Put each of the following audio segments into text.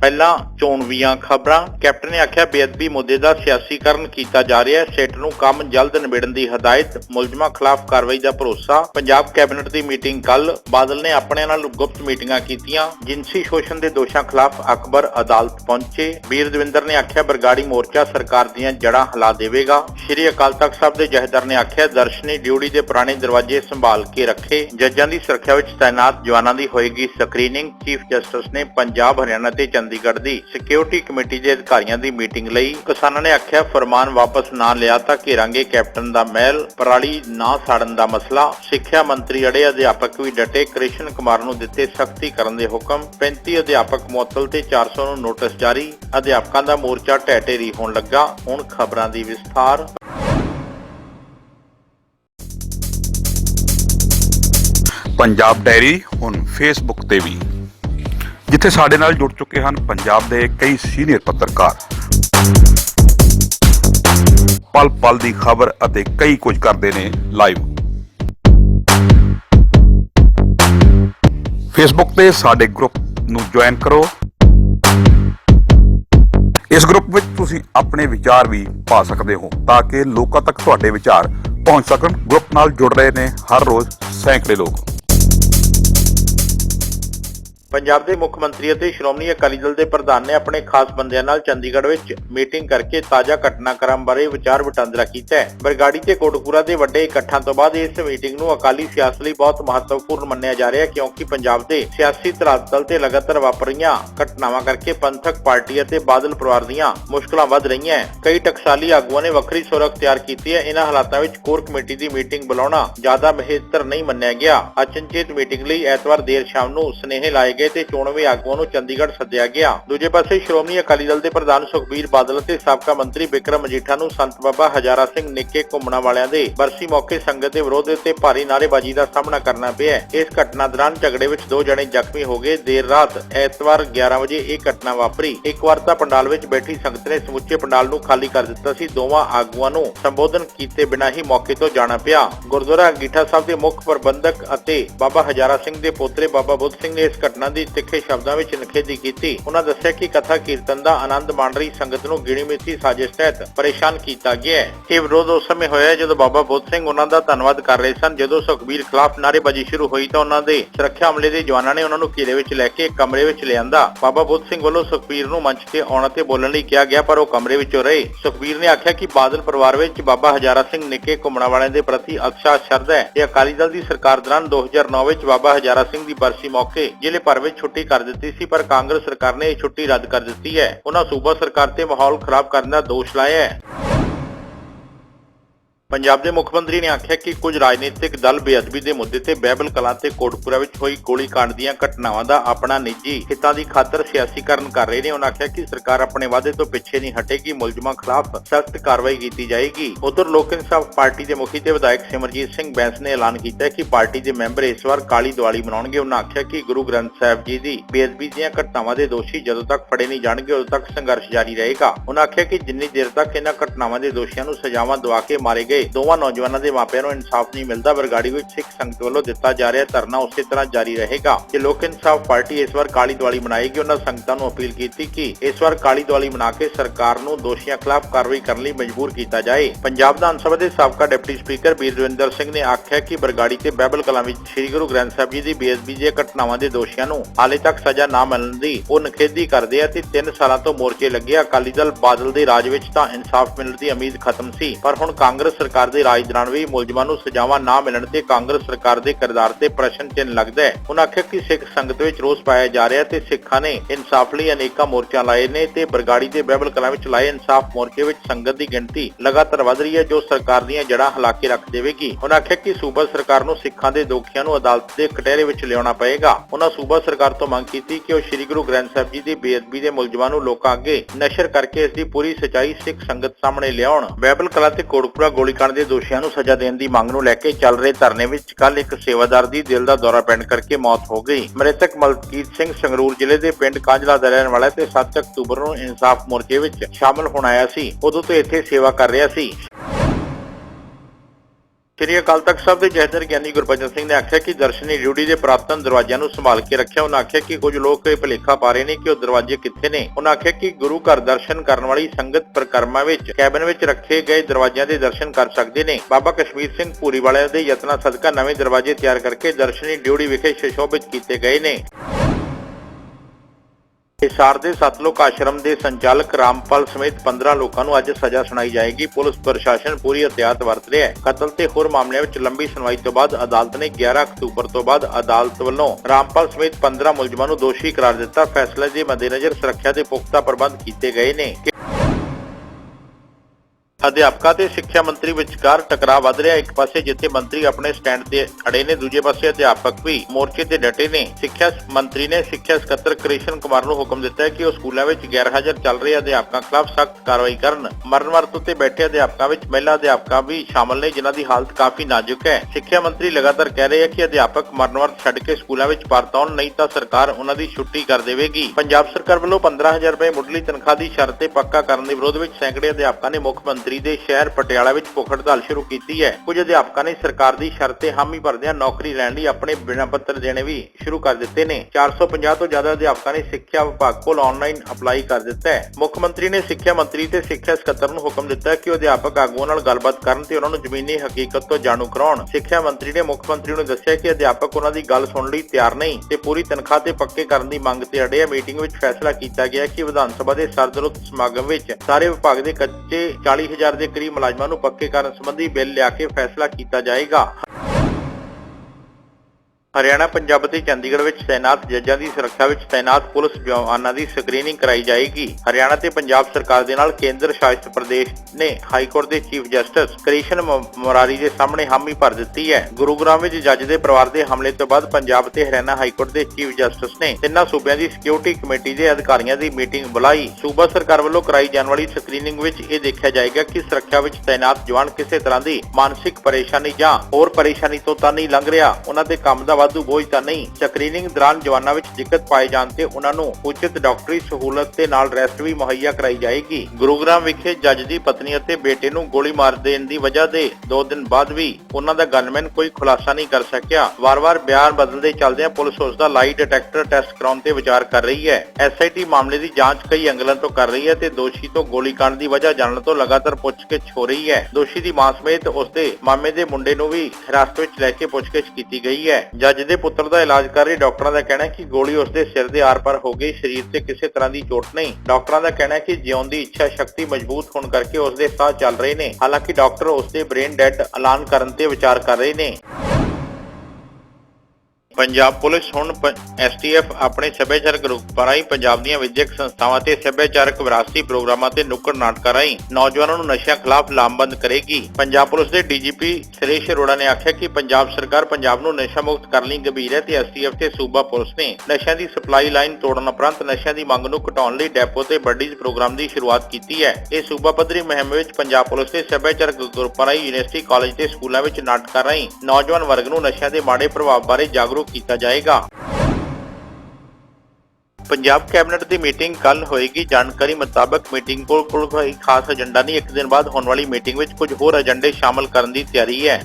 ਪਹਿਲਾਂ ਚੋਣਵੀਆਂ ਖਬਰਾਂ। ਕੈਪਟਨ ਨੇ ਆਖਿਆ, ਬੇਅਦਬੀ ਮੁੱਦੇ ਦਾ ਸਿਆਸੀਕਰਨ ਕੀਤਾ ਜਾ ਰਿਹਾ ਹੈ। ਸੈਟ ਨੂੰ ਕੰਮ ਜਲਦ ਨਿਬੇੜਨ ਦੀ ਹਦਾਇਤ, ਮੁਲਜ਼ਮਾਂ ਖਿਲਾਫ ਕਾਰਵਾਈ ਦਾ ਭਰੋਸਾ। ਪੰਜਾਬ ਕੈਬਨਿਟ ਦੀ ਮੀਟਿੰਗ ਕੱਲ ਬਾਦਲ ਨੇ ਆਪਣੇ ਨਾਲ ਗੁਪਤ ਮੀਟਿੰਗਾਂ ਕੀਤੀਆਂ। ਜਿਨਸੀ ਸ਼ੋਸ਼ਣ ਦੇ ਦੋਸ਼ਾਂ ਖਿਲਾਫ ਅਕਬਰ ਅਦਾਲਤ ਪਹੁੰਚੇ। ਵੀਰ ਦਵਿੰਦਰ ਨੇ ਆਖਿਆ, ਬਰਗਾੜੀ ਮੋਰਚਾ ਸਰਕਾਰ ਦੀਆਂ ਜੜ੍ਹਾਂ ਹਿਲਾ ਦੇਵੇਗਾ। ਸ਼੍ਰੀ ਅਕਾਲ ਤਖਤ ਸਾਹਿਬ ਦੇ ਜਹੇਦਾਰ ਨੇ ਆਖਿਆ ਦਰਸ਼ਨੀ ਡਿਊਟੀ ਦੇ ਪੁਰਾਣੇ ਦਰਵਾਜ਼ੇ ਸੰਭਾਲ ਕੇ ਰੱਖੇ। ਜੱਜਾਂ ਦੀ ਸੁਰੱਖਿਆ ਵਿੱਚ ਤਾਇਨਾਤ ਜਵਾਨਾਂ ਦੀ ਹੋਏਗੀ ਸਕਰੀਨਿੰਗ। ਚੀਫ ਜਸਟਿਸ ਨੇ ਪੰਜਾਬ, ਹਰਿਆਣਾ ਤੇ ਚੰਡੀਗੜ੍ਹ ਦੀ ਸਿਕਿਉਰਿਟੀ ਕਮੇਟੀ ਦੇ ਅਧਿਕਾਰੀਆਂ ਦੀ ਮੀਟਿੰਗ ਲਈ ਕਿਸਾਨਾਂ ਨੇ ਆਖਿਆ, ਫਰਮਾਨ ਵਾਪਸ ਨਾ ਲਿਆ ਤਾਂ ਘੇਰਾਂਗੇ ਕੈਪਟਨ ਦਾ ਮਹਿਲ, ਪਰਾਲੀ ਨਾ ਸਾੜਨ ਦਾ ਮਸਲਾ। ਸਿੱਖਿਆ ਮੰਤਰੀ ਅੜੇ ਅਧਿਆਪਕ ਵੀ ਡਟੇ। ਕ੍ਰਿਸ਼ਨ ਕੁਮਾਰ ਨੂੰ ਦਿੱਤੇ ਸਖਤੀ ਕਰਨ ਦੇ ਹੁਕਮ। 35 ਅਧਿਆਪਕ ਮੁਅੱਤਲ ਤੇ 400 ਨੂੰ ਨੋਟਿਸ ਜਾਰੀ। ਅਧਿਆਪਕਾਂ ਦਾ ਮੋਰਚਾ ਢਹਿ ਢੇਰੀ ਹੋਣ ਲੱਗਾ। ਹੁਣ ਖਬਰਾਂ ਦੀ ਵਿਸਥਾਰ। ਪੰਜਾਬ ਡੈਰੀ ਹੁਣ ਫੇਸਬੁੱਕ ਤੇ ਵੀ। ਜਿੱਥੇ ਸਾਡੇ ਨਾਲ ਜੁੜ ਚੁੱਕੇ ਹਨ ਪੰਜਾਬ ਦੇ ਕਈ ਸੀਨੀਅਰ ਪੱਤਰਕਾਰ। ਪਲ ਪਲ ਦੀ ਖਬਰ ਅਤੇ ਕਈ ਕੁਝ ਕਰਦੇ ਨੇ ਲਾਈਵ। ਫੇਸਬੁੱਕ ਤੇ ਸਾਡੇ ਗਰੁੱਪ ਨੂੰ ਜੁਆਇਨ ਕਰੋ। ਇਸ ਗਰੁੱਪ ਵਿੱਚ ਤੁਸੀਂ ਆਪਣੇ ਵਿਚਾਰ ਵੀ ਪਾ ਸਕਦੇ ਹੋ ਤਾਂ ਕਿ ਲੋਕਾਂ ਤੱਕ ਤੁਹਾਡੇ ਵਿਚਾਰ ਪਹੁੰਚ ਸਕਣ। ਗਰੁੱਪ ਨਾਲ ਜੁੜ ਰਹੇ ਨੇ ਹਰ ਰੋਜ਼ ਸੈਂਕੜੇ ਲੋਕ। ਪੰਜਾਬ ਦੇ ਮੁੱਖ ਮੰਤਰੀ ਅਤੇ ਸ਼੍ਰੋਮਣੀ ਅਕਾਲੀ ਦਲ ਦੇ ਪ੍ਰਧਾਨ ਨੇ ਆਪਣੇ ਖਾਸ ਬੰਦਿਆਂ ਨਾਲ ਚੰਡੀਗੜ੍ਹ ਵਿੱਚ ਮੀਟਿੰਗ ਕਰਕੇ ਤਾਜ਼ਾ ਘਟਨਾਕ੍ਰਮ ਬਾਰੇ ਵਿਚਾਰ ਵਟਾਂਦਰਾ ਕੀਤਾ ਹੈ। ਬਰਗਾੜੀ ਤੇ ਕੋਟਕਪੂਰਾ ਦੇ ਵੱਡੇ ਇਕੱਠਾਂ ਤੋਂ ਬਾਅਦ ਇਸ ਮੀਟਿੰਗ ਨੂੰ ਅਕਾਲੀ ਸਿਆਸਤ ਲਈ ਬਹੁਤ ਮਹੱਤਵਪੂਰਨ ਮੰਨਿਆ ਜਾ ਰਿਹਾ ਹੈ ਕਿਉਂਕਿ ਪੰਜਾਬ ਦੇ ਸਿਆਸੀ ਧਰਾਤਲ ਤੇ ਲਗਾਤਾਰ ਵਾਪਰ ਰਹੀਆਂ ਘਟਨਾਵਾਂ ਕਰਕੇ ਪੰਥਕ ਪਾਰਟੀ ਅਤੇ ਬਾਦਲ ਪਰਿਵਾਰ ਦੀਆਂ ਮੁਸ਼ਕਲਾਂ ਵੱਧ ਰਹੀਆਂ ਹੈ। ਕਈ ਟਕਸਾਲੀ ਆਗੂਆਂ ਨੇ ਵੱਖਰੀ ਸੁਰੱਖ ਤਿਆਰ ਕੀਤੀ ਹੈ। ਇਹਨਾਂ ਹਾਲਾਤਾਂ ਵਿੱਚ ਕੋਰ ਕਮੇਟੀ ਦੀ ਮੀਟਿੰਗ ਬੁਲਾਉਣਾ ਜ਼ਿਆਦਾ ਬਿਹਤਰ ਨਹੀਂ ਮੰਨਿਆ ਗਿਆ। ਅਚਨਚੇਤ ਮੀਟਿੰਗ ਲਈ ਐਤਵਾਰ ਦੇਰ ਸ਼ਾਮ ਨੂੰ ਸੁਨੇਹੇ ਲਾਏ ਗਏ ਤੇ ਚੋਣਵੇਂ ਆਗੂਆਂ ਨੂੰ ਚੰਡੀਗੜ੍ਹ ਸੱਦਿਆ ਗਿਆ। ਦੂਜੇ ਪਾਸੇ ਸ਼੍ਰੋਮਣੀ ਅਕਾਲੀ ਦਲ ਦੇ ਪ੍ਰਧਾਨ ਸੁਖਬੀਰ ਬਾਦਲ ਅਤੇ ਸਾਬਕਾ ਮੰਤਰੀ ਬਿਕਰਮ ਮਜੀਠਾ ਨੂੰ ਸੰਤ ਬਾਬਾ ਹਜ਼ਾਰਾ ਸਿੰਘ ਨਿੱਕੇ ਘੁੰਮਣਾ ਵਾਲਿਆਂ ਦੇ ਬਰਸੀ ਮੌਕੇ ਸੰਗਤ ਦੇ ਵਿਰੋਧ ਤੇ ਭਾਰੀ ਨਾਅਰੇਬਾਜ਼ੀ ਦਾ ਸਾਹਮਣਾ ਕਰਨਾ ਪਿਆ ਇਸ ਘਟਨਾ ਦੌਰਾਨ ਝਗੜੇ ਵਿੱਚ ਦੋ ਜਣੇ ਜ਼ਖਮੀ ਹੋ ਗਏ। ਦੇਰ ਰਾਤ ਐਤਵਾਰ 11 ਵਜੇ ਇਹ ਘਟਨਾ ਵਾਪਰੀ। ਇੱਕ ਵਾਰ ਤਾਂ ਪੰਡਾਲ ਵਿੱਚ ਬੈਠੀ ਸੰਗਤ ਨੇ ਸਮੁੱਚੇ ਪੰਡਾਲ ਨੂੰ ਖਾਲੀ ਕਰ ਦਿੱਤਾ ਸੀ। ਦੋਵਾਂ ਆਗੂਆਂ ਨੂੰ ਸੰਬੋਧਨ ਕੀਤੇ ਬਿਨਾਂ ਹੀ ਮੌਕੇ ਤੋਂ ਜਾਣਾ ਪਿਆ। ਗੁਰਦੁਆਰਾ ਅੰਗੀਠਾ ਸਾਹਿਬ ਦੇ ਮੁੱਖ ਪ੍ਰਬੰਧਕ ਅਤੇ ਬਾਬਾ ਹਜ਼ਾਰਾ ਸਿੰਘ ਦੇ ਪੋਤਰੇ ਬਾਬਾ ਬੁੱਧ ਸਿੰਘ ਨੇ ਇਸ ਘਟਨਾ ਦੀ ਤਿੱਖੇ ਸ਼ਬਦਾਂ ਵਿੱਚ ਨਿਖੇਧੀ ਕੀਤੀ। ਉਹਨਾਂ ਦੱਸਿਆ ਕਿ ਕਥਾ ਕੀਰਤਨ ਦਾ ਆਨੰਦ ਮਾਣ ਰਹੀ ਸੰਗਤ ਨੂੰ ਗਿਣੀ ਸਾਜ਼ਿਸ਼ ਤਹਿਤ ਪਰੇਸ਼ਾਨ ਕੀਤਾ ਗਿਆ ਹੈ। ਇਹ ਵਿਰੋਧ ਉਸ ਸਮੇਂ ਹੋਇਆ ਜਦੋਂ ਬਾਬਾ ਬੁੱਧ ਸਿੰਘ ਉਹਨਾਂ ਦਾ ਧੰਨਵਾਦ ਕਰ ਰਹੇ ਸਨ। ਜਦੋਂ ਸੁਖਬੀਰ ਖਿਲਾਫ ਨਾਅਰੇਬਾਜ਼ੀ ਸ਼ੁਰੂ ਹੋਈ ਤਾਂ ਉਹਨਾਂ ਦੇ ਸੁਰੱਖਿਆ ਅਮਲੇ ਦੇ ਜਵਾਨਾਂ ਨੇ ਉਹਨਾਂ ਨੂੰ ਘੇਰੇ ਵਿੱਚ ਲੈ ਕੇ ਕਮਰੇ ਵਿੱਚ ਲਿਆਂਦਾ। ਬਾਬਾ ਬੁੱਧ ਸਿੰਘ ਵੱਲੋਂ ਸੁਖਬੀਰ ਨੂੰ ਮੰਚ ਤੇ ਆਉਣ ਤੇ ਬੋਲਣ ਲਈ ਕਿਹਾ ਗਿਆ, ਪਰ ਉਹ ਕਮਰੇ ਵਿੱਚੋਂ ਰਹੇ। ਸੁਖਬੀਰ ਨੇ ਆਖਿਆ ਕਿ ਬਾਦਲ ਪਰਿਵਾਰ ਵਿੱਚ ਬਾਬਾ ਹਜ਼ਾਰਾ ਸਿੰਘ ਨਿੱਕੇ ਘੁੰਮਣਾ ਵਾਲਿਆਂ ਦੇ ਪ੍ਰਤੀ ਅਕਸ਼ਾ ਸ਼ਰਧਾ ਹੈ। ਇਹ ਅਕਾਲੀ ਦਲ ਦੀ ਸਰਕਾਰ ਦੌਰਾਨ 2009 ਵਿੱਚ ਬਾਬਾ ਹਜ਼ਾਰਾ ਸਿੰਘ ਦੀ ਬਰਸੀ ਮੌਕੇ ਜ਼ਿਲ੍ਹੇ ਭਰ ਵਿੱਚ ਛੁੱਟੀ ਕਰ ਦਿੱਤੀ ਸੀ, ਪਰ ਕਾਂਗਰਸ ਸਰਕਾਰ ਨੇ ਇਹ ਛੁੱਟੀ ਰੱਦ ਕਰ ਦਿੱਤੀ ਹੈ। ਉਹਨਾਂ ਸੂਬਾ ਸਰਕਾਰ ਤੇ ਮਾਹੌਲ ਖਰਾਬ ਕਰਨ ਦਾ ਦੋਸ਼ ਲਾਇਆ ਹੈ। ਪੰਜਾਬ ਦੇ ਮੁੱਖ ਮੰਤਰੀ ਨੇ ਆਖਿਆ ਕਿ ਕੁਝ ਰਾਜਨੀਤਿਕ ਦਲ ਬੇਅਦਬੀ ਦੇ ਮੁੱਦੇ ਤੇ ਬਹਿਬਲ ਕਲਾਂ ਤੇ ਕੋਟਪੁਰਾ ਵਿੱਚ ਹੋਈ ਗੋਲੀकांड ਦੀਆਂ ਘਟਨਾਵਾਂ ਦਾ ਆਪਣਾ ਨਿੱਜੀ ਹਿੱਤਾਂ ਦੀ ਖਾਤਰ ਸਿਆਸੀਕਰਨ ਕਰ ਰਹੇ ਨੇ। ਉਹਨਾਂ ਆਖਿਆ ਕਿ ਸਰਕਾਰ ਆਪਣੇ ਵਾਅਦੇ ਤੋਂ ਪਿੱਛੇ ਨਹੀਂ ਹਟੇਗੀ। ਮੁਲਜ਼ਮਾਂ ਖਿਲਾਫ ਸਖਤ ਕਾਰਵਾਈ ਕੀਤੀ ਜਾਏਗੀ। ਉਧਰ ਲੋਕ ਇਨਸਾਫ ਪਾਰਟੀ ਦੇ ਮੁਖੀ ਤੇ ਵਿਧਾਇਕ ਸਿਮਰਜੀਤ ਸਿੰਘ ਬੈਂਸ ਨੇ ਐਲਾਨ ਕੀਤਾ ਕਿ ਪਾਰਟੀ ਦੇ ਮੈਂਬਰ ਇਸ ਵਾਰ ਕਾਲੀ ਦੀਵਾਲੀ ਮਨਾਉਣਗੇ। ਉਹਨਾਂ ਆਖਿਆ ਕਿ ਗੁਰੂ ਗ੍ਰੰਥ ਸਾਹਿਬ ਜੀ ਦੀ ਬੇਅਦਬੀ ਦੀਆਂ ਘਟਨਾਵਾਂ ਦੇ ਦੋਸ਼ੀ ਜਦੋਂ ਤੱਕ ਫੜੇ ਨਹੀਂ ਜਾਣਗੇ, ਉਦੋਂ ਤੱਕ ਸੰਘਰਸ਼ ਜਾਰੀ ਰਹੇਗਾ। ਉਹਨਾਂ ਆਖਿਆ ਕਿ ਜਿੰਨੀ ਦੇਰ ਤੱਕ ਇਹਨਾਂ ਘਟਨਾਵਾਂ ਦੇ ਦੋਸ਼ੀਆਂ ਨੂੰ ਸਜ਼ਾਵਾਂ ਦਵਾ ਕੇ ਮਾਰੇ ਗਏ ਦੋਵਾਂ ਨੌਜਵਾਨਾਂ ਦੇ ਮਾਪਿਆਂ ਨੂੰ ਇਨਸਾਫ ਨਹੀਂ ਮਿਲਦਾ ਬਰਗਾੜੀ ਵਿੱਚ ਸਿੱਖ ਸੰਗਤ ਵੱਲੋਂ ਦਿੱਤਾ ਜਾ ਰਿਹਾ ਧਰਨਾ ਉਸੇ ਤਰ੍ਹਾਂ ਜਾਰੀ ਰਹੇਗਾ ਕਿ ਲੋਕ ਇਨਸਾਫ ਪਾਰਟੀ ਇਸ ਵਾਰ ਕਾਲੀ ਦੀਵਾਲੀ ਮਨਾਏਗੀ। ਉਹਨਾਂ ਸੰਗਤਾਂ ਨੂੰ ਅਪੀਲ ਕੀਤੀ ਕਿ ਇਸ ਵਾਰ ਕਾਲੀ ਦੀਵਾਲੀ ਮਨਾ ਕੇ ਸਰਕਾਰ ਨੂੰ ਦੋਸ਼ੀਆਂ ਖਿਲਾਫ ਕਾਰਵਾਈ ਕਰਨ ਲਈ ਮਜਬੂਰ ਕੀਤਾ ਜਾਏ। ਪੰਜਾਬ ਵਿਧਾਨ ਸਭਾ ਦੇ ਸਾਬਕਾ ਡਿਪਟੀ ਸਪੀਕਰ ਬੀਰਦਵਿੰਦਰ ਸਿੰਘ ਨੇ ਆਖਿਆ ਕਿ ਬਰਗਾੜੀ ਤੇ ਬਹਿਬਲ ਕਲਾਂ ਵਿੱਚ ਸ੍ਰੀ ਗੁਰੂ ਗ੍ਰੰਥ ਸਾਹਿਬ ਜੀ ਦੀ ਬੇਅਦਬੀ ਦੀਆਂ ਘਟਨਾਵਾਂ ਦੇ ਦੋਸ਼ੀਆਂ ਨੂੰ ਹਾਲੇ ਤੱਕ ਸਜ਼ਾ ਨਾ ਮਿਲਣ ਦੀ ਉਹ ਨਖੇਦੀ ਕਰਦੇ ਆ ਤੇ 3 ਸਾਲਾਂ ਤੋਂ ਮੋਰਚੇ ਲੱਗੇ ਅਕਾਲੀ ਦਲ ਬਾਦਲ ਦੇ ਰਾਜ ਵਿੱਚ ਤਾਂ ਇਨਸਾਫ ਮਿਲਣ ਦੀ ਉਮੀਦ ਖਤਮ ਸੀ, ਪਰ ਹੁਣ ਕਾਂਗਰਸ ਸਰਕਾਰ ਦੇ ਰਾਜ ਦੌਰਾਨ ਵੀ ਮੁਲਜ਼ਮਾਂ ਨੂੰ ਸਜ਼ਾਵਾਂ ਨਾ ਮਿਲਣ ਤੇ ਕਾਂਗਰਸ ਸਰਕਾਰ ਦੇ ਕਿਰਦਾਰ ਤੇ ਪ੍ਰਸ਼ਨ ਚਿੰਨ੍ਹ ਲੱਗਦਾ ਹੈ। ਉਹਨਾਂ ਆਖਿਆ ਕਿ ਸਿੱਖ ਸੰਗਤ ਵਿੱਚ ਰੋਸ ਪਾਇਆ ਜਾ ਰਿਹਾ ਤੇ ਸਿੱਖਾਂ ਨੇ ਇਨਸਾਫ ਲਈ ਅਨੇਕਾਂ ਮੋਰਚਾ ਲਾਏ ਨੇ ਤੇ ਬਰਗਾੜੀ ਤੇ ਬਹਿਬਲ ਕਲਾਂ ਵਿੱਚ ਲਾਏ ਇਨਸਾਫ ਮੋਰਚੇ ਵਿੱਚ ਸੰਗਤ ਦੀ ਗਿਣਤੀ ਲਗਾਤਾਰ ਵਧ ਰਹੀ ਹੈ, ਜੋ ਸਰਕਾਰ ਦੀਆਂ ਜੜ੍ਹਾਂ ਹਿਲਾ ਕੇ ਰੱਖ ਦੇਵੇਗੀ। ਉਹਨਾਂ ਆਖਿਆ ਕਿ ਸੂਬਾ ਸਰਕਾਰ ਨੂੰ ਸਿੱਖਾਂ ਦੇ ਦੋਖੀਆਂ ਨੂੰ ਅਦਾਲਤ ਦੇ ਕਟਹਿਰੇ ਵਿੱਚ ਲਿਆਉਣਾ ਪਏਗਾ। ਉਹਨਾਂ ਸੂਬਾ ਸਰਕਾਰ ਤੋਂ ਮੰਗ ਕੀਤੀ ਕਿ ਉਹ ਸ੍ਰੀ ਗੁਰੂ ਗ੍ਰੰਥ ਸਾਹਿਬ ਜੀ ਦੀ ਬੇਅਦਬੀ ਦੇ ਮੁਲਜ਼ਮਾਂ ਨੂੰ ਲੋਕਾਂ ਅੱਗੇ ਨਸ਼ਰ ਕਰਕੇ ਇਸ ਦੀ ਪੂਰੀ ਸਚਾਈ ਸਿੱਖ ਸੰਗਤ ਸਾਹਮਣੇ ਲਿਆਉਣ। ਬਹਿਬਲ ਕਲਾਂ ਤੇ ਕੋੜਪੁਰਾ ਗੋਲੀ ਗੋਲੀकांड ਦੇ ਦੋਸ਼ੀਆਂ ਨੂੰ ਸਜ਼ਾ ਦੇਣ ਦੀ ਮੰਗ ਨੂੰ ਲੈ ਕੇ ਚੱਲ ਰਹੇ ਧਰਨੇ ਵਿੱਚ ਕੱਲ ਇੱਕ ਸੇਵਾਦਾਰ ਦੀ ਦਿਲ ਦਾ ਦੌਰਾ ਪੈਣ ਕਰਕੇ ਮੌਤ ਹੋ ਗਈ। ਮ੍ਰਿਤਕ ਮਲਕੀਤ ਸਿੰਘ ਸੰਗਰੂਰ ਜ਼ਿਲ੍ਹੇ ਦੇ ਪਿੰਡ ਕਾਂਝਲਾ ਦਾ ਰਹਿਣ ਵਾਲਾ ਤੇ 7 ਅਕਤੂਬਰ ਨੂੰ ਇਨਸਾਫ ਮੋਰਚੇ ਵਿੱਚ ਸ਼ਾਮਲ ਹੋਣ ਆਇਆ ਸੀ। ਉਦੋਂ ਤੋਂ ਇੱਥੇ ਸੇਵਾ ਕਰ ਰਿਹਾ ਸੀ। ਸ੍ਰੀ ਅਕਾਲ ਤਖਤ ਸਾਹਿਬ ਦੇ ਜਹਦਰ ਗਿਆਨੀ ਗੁਰਬਚਨ ਸਿੰਘ ਨੇ ਆਖਿਆ ਕਿ ਦਰਸ਼ਨੀ ਡਿਊਟੀ ਦੇ ਪ੍ਰਾਪਤਨ ਦਰਵਾਜ਼ਿਆਂ ਨੂੰ ਸੰਭਾਲ ਕੇ ਰੱਖਿਆ। ਉਹਨਾਂ ਆਖਿਆ ਕਿ ਕੁਝ ਲੋਕ ਇਹ ਭੁਲੇਖਾ ਪਾ ਰਹੇ ਨੇ ਕਿ ਉਹ ਦਰਵਾਜ਼ੇ ਕਿੱਥੇ ਨੇ। ਉਹਨਾਂ ਆਖਿਆ ਕਿ ਗੁਰੂ ਘਰ ਦਰਸ਼ਨ ਕਰਨ ਵਾਲੀ ਸੰਗਤ ਪ੍ਰਕਰਮਾ ਵਿੱਚ, ਕੈਬਨ ਵਿੱਚ ਰੱਖੇ ਗਏ ਦਰਵਾਜ਼ਿਆਂ ਦੇ ਦਰਸ਼ਨ ਕਰ ਸਕਦੇ ਨੇ। ਬਾਬਾ ਕਸ਼ਮੀਰ ਸਿੰਘ ਪੂਰੀ ਵਾਲਿਆਂ ਦੇ ਯਤਨਾਂ ਸਦਕਾ ਨਵੇਂ ਦਰਵਾਜ਼ੇ ਤਿਆਰ ਕਰਕੇ ਦਰਸ਼ਨੀ ਡਿਊਟੀ ਵਿਖੇ ਸੁਸ਼ੋਭਿਤ ਕੀਤੇ ਗਏ ਨੇ। ਹਿਸਾਰ ਦੇ ਸਤਲੁਕ ਆਸ਼ਰਮ ਦੇ ਸੰਚਾਲਕ ਰਾਮਪਾਲ ਸਮੇਤ 15 ਲੋਕਾਂ ਨੂੰ ਅੱਜ ਸਜ਼ਾ ਸੁਣਾਈ ਜਾਏਗੀ। ਪੁਲਿਸ ਪ੍ਰਸ਼ਾਸਨ ਪੂਰੀ ਇhtiyਾਤ ਵਰਤ ਰਿਹਾ ਹੈ। ਕਤਲ ਤੇ ਹੋਰ ਮਾਮਲਿਆਂ ਵਿੱਚ ਲੰਬੀ ਸੁਣਵਾਈ ਤੋਂ ਬਾਅਦ ਅਦਾਲਤ ਨੇ 11 ਅਕਤੂਬਰ ਤੋਂ ਬਾਅਦ ਅਦਾਲਤ ਵੱਲੋਂ ਰਾਮਪਾਲ ਸਮੇਤ 15 ਮੁਲਜ਼ਮਾਂ ਨੂੰ ਦੋਸ਼ੀ ਕਰਾਰ ਦਿੱਤਾ। ਫੈਸਲੇ ਦੇ ਮੱਦੇਨਜ਼ਰ ਸੁਰੱਖਿਆ ਦੇ ਪੁਖਤਾ ਪ੍ਰਬੰਧ ਕੀਤੇ ਗਏ ਨੇ। ਅਧਿਆਪਕਾਂ ਤੇ ਸਿੱਖਿਆ ਮੰਤਰੀ ਵਿਚਕਾਰ ਟਕਰਾਅ ਵੱਧ ਰਿਹਾ। ਇੱਕ ਪਾਸੇ ਜਿੱਥੇ ਮੰਤਰੀ ਆਪਣੇ ਸਟੈਂਡ ਤੇ ਖੜੇ ਨੇ, ਦੂਜੇ ਪਾਸੇ ਅਧਿਆਪਕ ਵੀ ਮੋਰਚੇ ਤੇ ਡਟੇ ਨੇ। ਸਿੱਖਿਆ ਮੰਤਰੀ ਨੇ ਸਿੱਖਿਆ ਸਕੱਤਰ ਕ੍ਰਿਸ਼ਨ ਕੁਮਾਰ ਨੂੰ ਹੁਕਮ ਦਿੱਤਾ ਹੈ ਕਿ ਉਹ ਸਕੂਲਾਂ ਵਿੱਚ ਗੈਰ ਹਾਜ਼ਰ ਚੱਲ ਰਹੇ ਅਧਿਆਪਕਾਂ ਖਿਲਾਫ ਸਖਤ ਕਾਰਵਾਈ ਕਰਨ। ਮਰਨ ਵਰਤ ਉੱਤੇ ਬੈਠੇ ਅਧਿਆਪਕਾਂ ਵਿੱਚ ਮਹਿਲਾ ਅਧਿਆਪਕਾਂ ਵੀ ਸ਼ਾਮਲ ਨੇ, ਜਿਨ੍ਹਾਂ ਦੀ ਹਾਲਤ ਕਾਫੀ ਨਾਜ਼ੁਕ ਹੈ। ਸਿੱਖਿਆ ਮੰਤਰੀ ਲਗਾਤਾਰ ਕਹਿ ਰਹੇ ਹੈ ਕਿ ਅਧਿਆਪਕ ਮਰਨ ਵਰਤ ਛੱਡ ਕੇ ਸਕੂਲਾਂ ਵਿੱਚ ਪਰਤ ਆਉਣ, ਨਹੀਂ ਤਾਂ ਸਰਕਾਰ ਉਹਨਾਂ ਦੀ ਛੁੱਟੀ ਕਰ ਦੇਵੇਗੀ। ਪੰਜਾਬ ਸਰਕਾਰ ਵੱਲੋਂ 15000 ਰੁਪਏ ਮੁੱਢਲੀ ਤਨਖਾਹ ਦੀ ਸ਼ਰਤ ਤੇ ਪੱਕਾ ਕਰਨ ਦੇ ਵਿਰੋਧ ਵਿੱਚ ਸੈਂਕੜੇ ਅਧਿਆਪਕਾਂ ਨੇ ਮੁੱਖ ਮੰਤਰੀ ਦੇ ਸ਼ਹਿਰ ਪਟਿਆਲਾ ਵਿੱਚ ਭੁੱਖ ਹੜਤਾਲ ਸ਼ੁਰੂ ਕੀਤੀ ਹੈ। ਕੁਝ ਅਧਿਆਪਕਾਂ ਨੇ ਸਰਕਾਰ ਦੀ ਸ਼ਰਤ ਤੇ ਹਾਮੀ ਭਰਦਿਆਂ ਨੌਕਰੀ ਲੈਣ ਲਈ ਆਪਣੇ ਬਿਨਾਂ ਪੱਤਰ ਦੇਣੇ ਵੀ ਸ਼ੁਰੂ ਕਰ ਦਿੱਤੇ ਨੇ। 450 ਤੋਂ ਜ਼ਿਆਦਾ ਅਧਿਆਪਕਾਂ ਨੇ ਸਿੱਖਿਆ ਵਿਭਾਗ ਕੋਲ ਆਨਲਾਈਨ ਅਪਲਾਈ ਕਰ ਦਿੱਤਾ ਹੈ। ਮੁੱਖ ਮੰਤਰੀ ਨੇ ਸਿੱਖਿਆ ਮੰਤਰੀ ਤੇ ਸਿੱਖਿਆ ਸਕੱਤਰ ਨੂੰ ਹੁਕਮ ਦਿੱਤਾ ਕਿ ਉਹ ਅਧਿਆਪਕ ਆਗੂਆਂ ਨਾਲ ਗੱਲਬਾਤ ਕਰਨ ਤੇ ਉਹਨਾਂ ਨੂੰ ਜ਼ਮੀਨੀ ਹਕੀਕਤ ਤੋਂ ਜਾਣੂ ਕਰਾਉਣ। ਸਿੱਖਿਆ ਮੰਤਰੀ ਨੇ ਮੁੱਖ ਮੰਤਰੀ ਨੂੰ ਦੱਸਿਆ ਕਿ ਅਧਿਆਪਕ ਉਹਨਾਂ ਦੀ ਗੱਲ ਸੁਣਨ ਲਈ ਤਿਆਰ ਨਹੀਂ ਤੇ ਪੂਰੀ ਤਨਖਾਹ ਤੇ ਪੱਕੇ ਕਰਨ ਦੀ ਮੰਗ ਤੇ ਅੜੇ ਆ ਮੀਟਿੰਗ ਵਿੱਚ ਫੈਸਲਾ ਕੀਤਾ ਗਿਆ ਕਿ ਵਿਧਾਨ ਸਭਾ ਦੇ ਸਰਦਰੁੱਤ ਸਮਾਗਮ ਵਿੱਚ ਸਾਰੇ ਵਿਭਾਗ ਦੇ ਕੱਚੇ 40000 ਦੇ ਕਰੀਬ ਮੁਲਾਜ਼ਮਾਂ ਨੂੰ ਪੱਕੇ ਕਰਨ ਸੰਬੰਧੀ ਬਿੱਲ ਲਿਆ ਕੇ ਫੈਸਲਾ ਕੀਤਾ ਜਾਏਗਾ। ਹਰਿਆਣਾ, ਪੰਜਾਬ ਤੇ ਚੰਡੀਗੜ੍ਹ ਵਿੱਚ ਤਾਇਨਾਤ ਜੱਜਾਂ ਦੀ ਸੁਰੱਖਿਆ ਵਿੱਚ ਤਾਇਨਾਤ ਪੁਲਿਸ ਜਵਾਨਾਂ ਦੀ ਸਕਰੀਨਿੰਗ ਕਰਾਈ ਜਾਏਗੀ। ਹਰਿਆਣਾ ਤੇ ਪੰਜਾਬ ਸਰਕਾਰ ਦੇ ਨਾਲ ਕੇਂਦਰ ਸ਼ਾਸਿਤ ਪ੍ਰਦੇਸ਼ ਨੇ ਹਾਈ ਕੋਰਟ ਦੇ ਚੀਫ ਜਸਟਿਸ ਕ੍ਰਿਸ਼ਨ ਮੁਰਾਰੀ ਦੇ ਸਾਹਮਣੇ ਹਾਮੀ ਭਰ ਦਿੱਤੀ ਹੈ। ਗੁਰੂਗ੍ਰਾਮ ਵਿੱਚ ਜੱਜ ਦੇ ਪਰਿਵਾਰ ਦੇ ਹਮਲੇ ਤੋਂ ਬਾਅਦ ਪੰਜਾਬ ਤੇ ਹਰਿਆਣਾ ਹਾਈ ਕੋਰਟ ਦੇ ਚੀਫ ਜਸਟਿਸ ਨੇ ਤਿੰਨਾਂ ਸੂਬਿਆਂ ਦੀ ਸਿਕਿਉਰਿਟੀ ਕਮੇਟੀ ਦੇ ਅਧਿਕਾਰੀਆਂ ਦੀ ਮੀਟਿੰਗ ਬੁਲਾਈ। ਸੂਬਾ ਸਰਕਾਰ ਵੱਲੋਂ ਕਰਾਈ ਜਾਣ ਵਾਲੀ ਸਕਰੀਨਿੰਗ ਵਿੱਚ ਇਹ ਦੇਖਿਆ ਜਾਏਗਾ ਕਿ ਸੁਰੱਖਿਆ ਵਿੱਚ ਤਾਇਨਾਤ ਜਵਾਨ ਕਿਸੇ ਤਰ੍ਹਾਂ ਦੀ ਮਾਨਸਿਕ ਪਰੇਸ਼ਾਨੀ ਜਾਂ ਹੋਰ ਪਰੇਸ਼ਾਨੀ ਤੋਂ ਤਾਂ ਨਹੀਂ ਲੰਘ ਰਿਹਾ। ਉਹਨਾਂ ਦੇ ਕੰਮ ਦਾ ਵਾਧੂ ਬੋਝ ਤਾਂ ਨਹੀਂ, ਸਕਰੀਨਿੰਗ ਦੌਰਾਨ ਜਵਾਨਾਂ ਵਿੱਚ ਦਿੱਕਤ ਪਾਏ ਜਾਣ ਤੇ ਉਹਨਾਂ ਨੂੰ ਉਚਿਤ ਡਾਕਟਰੀ ਸਹੂਲਤ ਦੇ ਨਾਲ ਰੈਸਟ ਵੀ ਮੁਹੱਈਆ ਕਰਾਈ ਜਾਏਗੀ। ਗੁਰੂਗ੍ਰਾਮ ਵਿਖੇ ਜੱਜ ਦੀ ਪਤਨੀ ਅਤੇ ਬੇਟੇ ਨੂੰ ਗੋਲੀ ਮਾਰ ਦੇਣ ਦੀ ਵਜ੍ਹਾ ਦੇ 2 ਦਿਨ ਬਾਅਦ ਵੀ ਉਹਨਾਂ ਦਾ ਗਨਮੈਨ ਕੋਈ ਖੁਲਾਸਾ ਨਹੀਂ ਕਰ ਸਕਿਆ। ਵਾਰ-ਵਾਰ ਬਿਆਨ ਬਦਲਦੇ ਚੱਲਦਿਆਂ ਪੁਲਿਸ ਉਸ ਦਾ ਲਾਈ ਡਿਟੈਕਟਰ ਟੈਸਟ ਕਰਾਉਣ ਤੇ ਵਿਚਾਰ ਕਰ ਰਹੀ ਹੈ। ਐਸਆਈਟੀ ਮਾਮਲੇ ਦੀ ਜਾਂਚ ਕਈ ਅੰਗਲਾਂ ਤੋਂ ਕਰ ਰਹੀ ਹੈ ਤੇ ਦੋਸ਼ੀ ਤੋਂ ਗੋਲੀकांड ਦੀ ਵਜ੍ਹਾ ਜਾਣਨ ਤੋਂ ਲਗਾਤਾਰ ਪੁੱਛਗਿੱਛ ਹੋ ਰਹੀ ਹੈ। ਦੋਸ਼ੀ ਦੀ ਮਾਂ ਸਮੇਤ ਉਸ ਦੇ ਮਾਮੇ ਦੇ ਮੁੰਡੇ ਨੂੰ ਵੀ ਹਿਰਾਸਤ ਵਿੱਚ ਲੈ ਕੇ ਪੁੱਛਗਿੱਛ ਕੀਤੀ ਗਈ ਹੈ। ਜੱਜ ਦੇ ਪੁੱਤਰ ਦਾ ਇਲਾਜ ਕਰ ਰਹੇ ਡਾਕਟਰਾਂ ਦਾ ਕਹਿਣਾ ਹੈ ਕਿ ਗੋਲੀ ਉਸ ਦੇ ਸਿਰ ਦੇ ਆਰ-ਪਾਰ ਹੋ ਗਈ, ਸਰੀਰ ਤੇ ਕਿਸੇ ਤਰ੍ਹਾਂ ਦੀ ਚੋਟ ਨਹੀਂ। ਡਾਕਟਰਾਂ ਦਾ ਕਹਿਣਾ ਹੈ ਕਿ ਜਿਉਣ ਦੀ ਇੱਛਾ ਸ਼ਕਤੀ ਮਜ਼ਬੂਤ ਹੋਣ ਕਰਕੇ ਉਸ ਦੇ ਸਾਹ ਚੱਲ ਰਹੇ ਨੇ। ਹਾਲਾਂਕਿ ਡਾਕਟਰ ਉਸ ਦੇ ਬ੍ਰੇਨ ਡੈਡ ਐਲਾਨ ਕਰਨ ਤੇ ਵਿਚਾਰ ਕਰ ਰਹੇ ਨੇ। ਪੰਜਾਬ ਪੁਲਿਸ ਹੁਣ ਐਸਟੀਐਫ ਆਪਣੇ ਸੱਭਿਆਚਾਰਕ ਗਰੁੱਪਾਂ ਰਾਹੀਂ ਪੰਜਾਬ ਦੀਆਂ ਵਿਦਿਅਕ ਸੰਸਥਾਵਾਂ ਤੇ ਸੱਭਿਆਚਾਰਕ ਵਿਰਾਸਤੀ ਪ੍ਰੋਗਰਾਮਾਂ ਤੇ ਨੁੱਕੜ ਨਾਟਕਾਂ ਰਾਹੀਂ ਨੌਜਵਾਨਾਂ ਨੂੰ ਨਸ਼ਿਆਂ ਖਿਲਾਫ ਲਾਮਬੰਦ ਕਰੇਗੀ। ਪੰਜਾਬ ਪੁਲਿਸ ਦੇ ਡੀਜੀਪੀ ਸੁਰੇਸ਼ ਅਰੋੜਾ ਨੇ ਆਖਿਆ ਕਿ ਪੰਜਾਬ ਸਰਕਾਰ ਪੰਜਾਬ ਨੂੰ ਨਸ਼ਾ ਮੁਕਤ ਕਰਨ ਲਈ ਗੰਭੀਰ ਹੈ ਤੇ ਐਸਟੀਐਫ ਤੇ ਸੂਬਾ ਪੁਲਿਸ ਨੇ ਨਸ਼ਿਆਂ ਦੀ ਸਪਲਾਈ ਲਾਈਨ ਤੋੜਨ ਉਪਰੰਤ ਨਸ਼ਿਆਂ ਦੀ ਮੰਗ ਨੂੰ ਘਟਾਉਣ ਲਈ ਡੈਪੋ ਤੇ ਬੱਡੀਜ਼ ਪ੍ਰੋਗਰਾਮ ਦੀ ਸ਼ੁਰੂਆਤ ਕੀਤੀ ਹੈ। ਇਹ ਸੂਬਾ ਪੱਧਰੀ ਮੁਹਿੰਮ ਵਿੱਚ ਪੰਜਾਬ ਪੁਲਿਸ ਦੇ ਸੱਭਿਆਚਾਰਕ ਗਰੁੱਪਾਂ ਰਾਹੀਂ ਯੂਨੀਵਰਸਿਟੀ, ਕਾਲਜ ਤੇ ਸਕੂਲਾਂ ਵਿੱਚ ਨਾਟਕਾਂ ਰਾਹੀਂ ਨੌਜਵਾਨ ਵਰਗ ਨੂੰ ਨਸ਼ਿਆਂ ਦੇ ਮਾੜੇ ਪ੍ਰਭਾਵ ਬਾਰੇ ਜਾਗਰੂਕ ਕੀਤਾ ਜਾਏਗਾ। ਪੰਜਾਬ ਕੈਬਨਿਟ ਦੀ ਮੀਟਿੰਗ ਕੱਲ ਹੋਏਗੀ। ਜਾਣਕਾਰੀ ਮੁਤਾਬਕ ਮੀਟਿੰਗ ਕੋਲ ਕੋਈ ਖਾਸ ਏਜੰਡਾ ਨਹੀਂ। ਇੱਕ ਦਿਨ ਬਾਅਦ ਹੋਣ ਵਾਲੀ ਮੀਟਿੰਗ ਵਿੱਚ ਕੁਝ ਹੋਰ ਏਜੰਡੇ ਸ਼ਾਮਲ ਕਰਨ ਦੀ ਤਿਆਰੀ ਹੈ।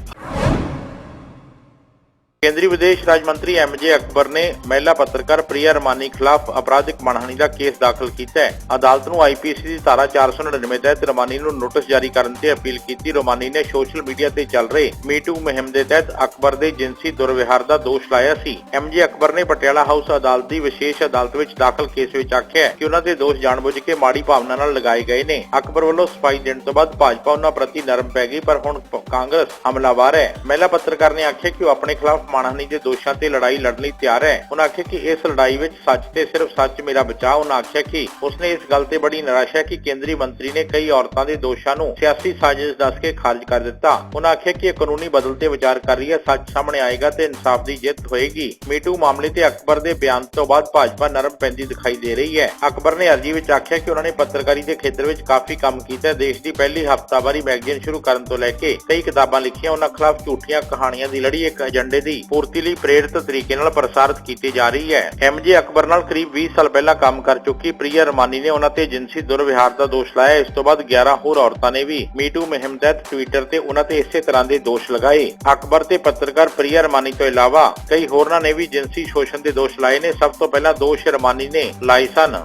ਕੇਂਦਰੀ ਵਿਦੇਸ਼ ਰਾਜ ਮੰਤਰੀ ਐਮਜੇ ਅਕਬਰ ਨੇ ਮਹਿਲਾ ਪੱਤਰਕਾਰ ਪ੍ਰਿਆ ਰਮਾਨੀ ਖਿਲਾਫ ਅਪਰਾਧਿਕ ਮਾਨਹਾਨੀ ਦਾ ਕੇਸ ਦਾਖਲ ਕੀਤਾ ਹੈ। ਅਦਾਲਤ ਨੂੰ ਆਈਪੀਸੀ ਦੀ ਧਾਰਾ 499 ਤਹਿਤ ਰਮਾਨੀ ਨੂੰ ਨੋਟਿਸ ਜਾਰੀ ਕਰਨ ਤੇ ਅਪੀਲ ਕੀਤੀ। ਰਮਾਨੀ ਨੇ ਸੋਸ਼ਲ ਮੀਡੀਆ ਤੇ ਚੱਲ ਰਹੇ ਮੀਟੂ ਮੁਹਿੰਮ ਦੇ ਤਹਿਤ ਅਕਬਰ ਦੇ ਜਿੰਸੀ ਦੁਰਵਿਹਾਰ ਦਾ ਦੋਸ਼ ਲਾਇਆ ਸੀ। ਐਮਜੇ ਅਕਬਰ ਨੇ ਪਟਿਆਲਾ ਹਾਊਸ ਅਦਾਲਤ ਦੀ ਵਿਸ਼ੇਸ਼ ਅਦਾਲਤ ਵਿੱਚ ਦਾਖਲ ਕੇਸ ਵਿੱਚ ਆਖਿਆ ਕਿ ਉਹਨਾਂ ਦੇ ਦੋਸ਼ ਜਾਣਬੁੱਝ ਕੇ ਮਾੜੀ ਭਾਵਨਾ ਨਾਲ ਲਗਾਏ ਗਏ ਨੇ। ਅਕਬਰ ਵੱਲੋਂ ਸਫ਼ਾਈ ਦੇਣ ਤੋਂ ਬਾਅਦ ਭਾਜਪਾ ਉਹਨਾਂ ਪ੍ਰਤੀ ਨਰਮ ਪੈ ਗਈ, ਪਰ ਹੁਣ ਕਾਂਗਰਸ ਹਮਲਾਵਰ ਹੈ। ਮਹਿਲਾ ਪੱਤਰਕਾਰ ਨੇ ਆਖਿਆ ਕਿ ਉਹ ਆਪਣੇ ਖਿਲਾਫ ਮਾਣਹਾਨੀ ਦੇ ਦੋਸ਼ਾਂ ਤੇ ਲੜਾਈ ਲੜਨ ਲਈ ਤਿਆਰ ਹੈ। ਉਹਨਾਂ ਆਖਿਆ ਕਿ ਇਸ ਲੜਾਈ ਵਿੱਚ ਸੱਚ ਤੇ ਸਿਰਫ ਸੱਚ ਮੇਰਾ ਬਚਾਅ। ਉਹਨਾਂ ਆਖਿਆ ਕਿ ਉਸਨੇ ਇਸ ਗੱਲ ਤੇ ਬੜੀ ਨਿਰਾਸ਼ਾ ਹੈ ਕਿ ਕੇਂਦਰੀ ਮੰਤਰੀ ਨੇ ਕਈ ਔਰਤਾਂ ਦੇ ਦੋਸ਼ਾਂ ਨੂੰ ਸਿਆਸੀ ਸਾਜ਼ਿਸ਼ ਦੱਸ ਕੇ ਖਾਰਜ ਕਰ ਦਿੱਤਾ। ਉਹਨਾਂ ਆਖਿਆ ਕਿ ਇਹ ਕਾਨੂੰਨੀ ਬਦਲ ਤੇ ਵਿਚਾਰ ਕਰ ਰਹੀ ਹੈ। ਸੱਚ ਸਾਹਮਣੇ ਆਏਗਾ ਤੇ ਇਨਸਾਫ ਦੀ ਜਿੱਤ ਹੋਏਗੀ। ਮੀਟੂ ਮਾਮਲੇ ਤੇ ਅਕਬਰ ਦੇ ਬਿਆਨ ਤੋਂ ਬਾਅਦ ਭਾਜਪਾ ਨਰਮ ਪੈਂਦੀ ਦਿਖਾਈ ਦੇ ਰਹੀ ਹੈ। ਅਕਬਰ ਨੇ ਅਰਜੀ ਵਿੱਚ ਆਖਿਆ ਕਿ ਉਹਨਾਂ ਨੇ ਪੱਤਰਕਾਰੀ ਦੇ ਖੇਤਰ ਵਿੱਚ ਕਾਫੀ ਕੰਮ ਕੀਤਾ ਦੇਸ਼ ਦੀ ਪਹਿਲੀ ਹਫ਼ਤਾਵਾਰੀ ਮੈਗਜ਼ੀਨ ਸ਼ੁਰੂ ਕਰਨ ਤੋਂ ਲੈ ਕੇ ਕਈ ਕਿਤਾਬਾਂ ਲਿਖੀਆਂ। ਉਹਨਾਂ ਖਿਲਾਫ ਝੂਠੀਆਂ ਕਹਾਣੀਆਂ ਦੀ ਲੜੀ ਇੱਕ ਏਜੰਡੇ ਦੀ ਪੂਰਤੀ ਲਈ ਪ੍ਰੇਰਿਤ ਤਰੀਕੇ ਨਾਲ ਪ੍ਰਸਾਰਿਤ ਕੀਤੀ ਜਾ ਰਹੀ ਹੈ। ਐਮਜੇ ਅਕਬਰ ਨਾਲ ਕਰੀਬ 20 ਸਾਲ ਪਹਿਲਾਂ ਕੰਮ ਕਰ ਚੁੱਕੀ ਪ੍ਰਿਆ ਰਮਾਨੀ ਨੇ ਉਹਨਾਂ ਤੇ ਜਿਨਸੀ ਦੁਰਵਿਹਾਰ ਦਾ ਦੋਸ਼ ਲਾਇਆ। ਇਸ ਤੋਂ ਬਾਅਦ 11 ਹੋਰ ਔਰਤਾਂ ਨੇ ਵੀ ਮੀਟੂ ਮੁਹਿੰਮ ਤਹਿਤ ਟਵਿੱਟਰ ਤੇ ਉਹਨਾਂ ਤੇ ਇਸੇ ਤਰ੍ਹਾਂ ਦੇ ਦੋਸ਼ ਲਗਾਏ। ਅਕਬਰ ਤੇ ਪੱਤਰਕਾਰ ਪ੍ਰਿਆ ਰਮਾਨੀ ਤੋਂ ਇਲਾਵਾ ਕਈ ਹੋਰਨਾਂ ਨੇ ਵੀ ਜਿਨਸੀ ਸ਼ੋਸ਼ਣ ਦੇ ਦੋਸ਼ ਲਾਏ ਨੇ। ਸਭ ਤੋਂ ਪਹਿਲਾਂ ਦੋਸ਼ ਰਮਾਨੀ ਨੇ ਲਾਏ ਸਨ।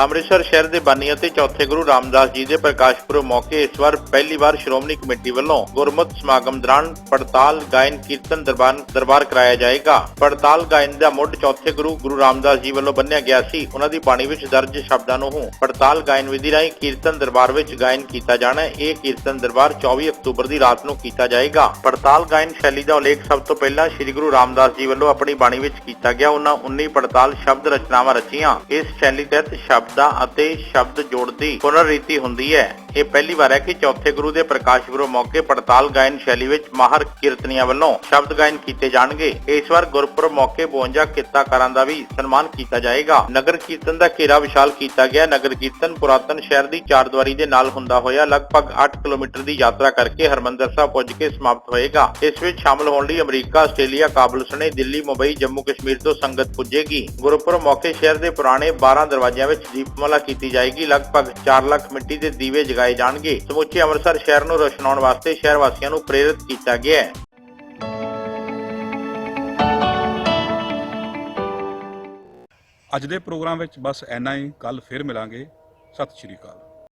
ਅੰਮ੍ਰਿਤਸਰ ਸ਼ਹਿਰ ਦੇ ਬਾਨੀ ਅਤੇ ਚੌਥੇ ਗੁਰੂ ਰਾਮਦਾਸ ਜੀ ਦੇ ਪ੍ਰਕਾਸ਼ ਪੁਰਬ ਮੌਕੇ ਇਸ ਵਾਰ ਪਹਿਲੀ ਵਾਰ ਸ਼੍ਰੋਮਣੀ ਕਮੇਟੀ ਵੱਲੋਂ ਗੁਰਮਤਿ ਸਮਾਗਮ ਦੌਰਾਨ ਪੜਤਾਲ, ਗਾਇਨ, ਕੀਰਤਨ ਦਰਬਾਰ ਦਰਬਾਰ ਕਰਾਇਆ ਜਾਏਗਾ। ਪੜਤਾਲ, ਗਾਇਨ ਦਾ ਮੁੱਢ ਚੌਥੇ ਗੁਰੂ ਗੁਰੂ ਰਾਮਦਾਸ ਜੀ ਵੱਲੋਂ ਬੰਨਿਆ ਗਿਆ ਸੀ। ਉਹਨਾਂ ਦੀ ਬਾਣੀ ਵਿੱਚ ਦਰਜ ਸ਼ਬਦਾਂ ਨੂੰ ਪੜਤਾਲ, ਗਾਇਨ ਵਿਧੀ ਰਾਹੀਂ ਕੀਰਤਨ ਦਰਬਾਰ ਵਿੱਚ ਗਾਇਨ ਕੀਤਾ ਜਾਣਾ ਹੈ। ਇਹ ਕੀਰਤਨ ਦਰਬਾਰ 24 ਅਕਤੂਬਰ ਦੀ ਰਾਤ ਨੂੰ ਕੀਤਾ ਜਾਏਗਾ। ਪੜਤਾਲ, ਗਾਇਨ ਸ਼ੈਲੀ ਦਾ ਉਲੇਖ ਸਭ ਤੋਂ ਪਹਿਲਾਂ ਸ੍ਰੀ ਗੁਰੂ ਰਾਮਦਾਸ ਜੀ ਵੱਲੋਂ ਆਪਣੀ ਬਾਣੀ ਵਿੱਚ ਕੀਤਾ ਗਿਆ। ਉਹਨਾਂ 19 ਪੜਤਾਲ ਸ਼ਬਦ ਰਚਨਾਵਾਂ ਰਚੀਆਂ। ਇਸ ਸ਼ੈਲੀ ਤਹਿਤ ਸ਼ਬਦ ਸ਼ਬਦਾਂ ਅਤੇ ਸ਼ਬਦ ਜੋੜ ਦੀ ਪੁਨਰਰੀਤੀ ਹੁੰਦੀ ਹੈ। ਇਹ ਪਹਿਲੀ ਵਾਰ ਹੈ ਕਿ ਚੌਥੇ ਗੁਰੂ ਦੇ ਪ੍ਰਕਾਸ਼ ਪੁਰਬ ਮੌਕੇ ਪੜਤਾਲ ਗਾਇਨ ਸ਼ੈਲੀ ਵਿੱਚ ਮਾਹਰ ਕੀਰਤਨੀਆਂ ਵੱਲੋਂ ਸ਼ਬਦ ਗਾਇਨ ਕੀਤੇ ਜਾਣਗੇ। ਇਸ ਵਾਰ ਗੁਰਪੁਰਬ ਮੌਕੇ 52 ਕਿੱਤਾਕਾਰਾਂ ਦਾ ਵੀ ਸਨਮਾਨ ਕੀਤਾ ਜਾਏਗਾ। ਨਗਰ ਕੀਰਤਨ ਦਾ ਘੇਰਾ ਵਿਸ਼ਾਲ ਕੀਤਾ ਗਿਆ। ਨਗਰ ਕੀਰਤਨ ਪੁਰਾਤਨ ਸ਼ਹਿਰ ਦੀ ਚਾਰਦੁਆਰੀ ਦੇ ਨਾਲ ਹੁੰਦਾ ਹੋਇਆ ਲਗਭਗ 8 ਕਿਲੋਮੀਟਰ ਦੀ ਯਾਤਰਾ ਕਰਕੇ ਹਰਮੰਦਰ ਸਾਹਿਬ ਪਹੁੰਚ ਕੇ ਸਮਾਪਤ ਹੋਏਗਾ। ਇਸ ਵਿੱਚ ਸ਼ਾਮਲ ਹੋਣ ਲਈ ਅਮਰੀਕਾ, ਆਸਟ੍ਰੇਲੀਆ, ਕਾਬਲ ਸਣੇ, ਦਿੱਲੀ, ਮੁੰਬਈ ਜੰਮੂ ਕਸ਼ਮੀਰ ਤੋਂ ਸੰਗਤ ਪੁੱਜੇਗੀ। ਗੁਰਪੁਰਬ ਮੌਕੇ ਸ਼ਹਿਰ ਦੇ ਪੁਰਾਣੇ 12 ਦਰਵਾਜ਼ਿਆਂ ਵਿੱਚ ਦੀਪਮਾਲਾ ਕੀਤੀ ਜਾਏਗੀ। ਲਗਭਗ 4 ਲੱਖ ਮਿੱਟੀ ਦੇ ਦੀਵੇ ਜਗਾਏ ਜਾਣਗੇ। ਸਮੁੱਚੇ ਅੰਮ੍ਰਿਤਸਰ ਸ਼ਹਿਰ ਨੂੰ ਰੋਸ਼ਨਾਉਣ ਵਾਸਤੇ ਸ਼ਹਿਰ ਵਾਸੀਆਂ ਨੂੰ ਪ੍ਰੇਰਿਤ ਕੀਤਾ ਗਿਆ ਹੈ। ਅੱਜ ਦੇ ਪ੍ਰੋਗਰਾਮ ਵਿੱਚ ਬਸ ਇੰਨਾ ਹੀ। ਕੱਲ ਫਿਰ ਮਿਲਾਂਗੇ। ਸਤਿ ਸ਼੍ਰੀ ਅਕਾਲ।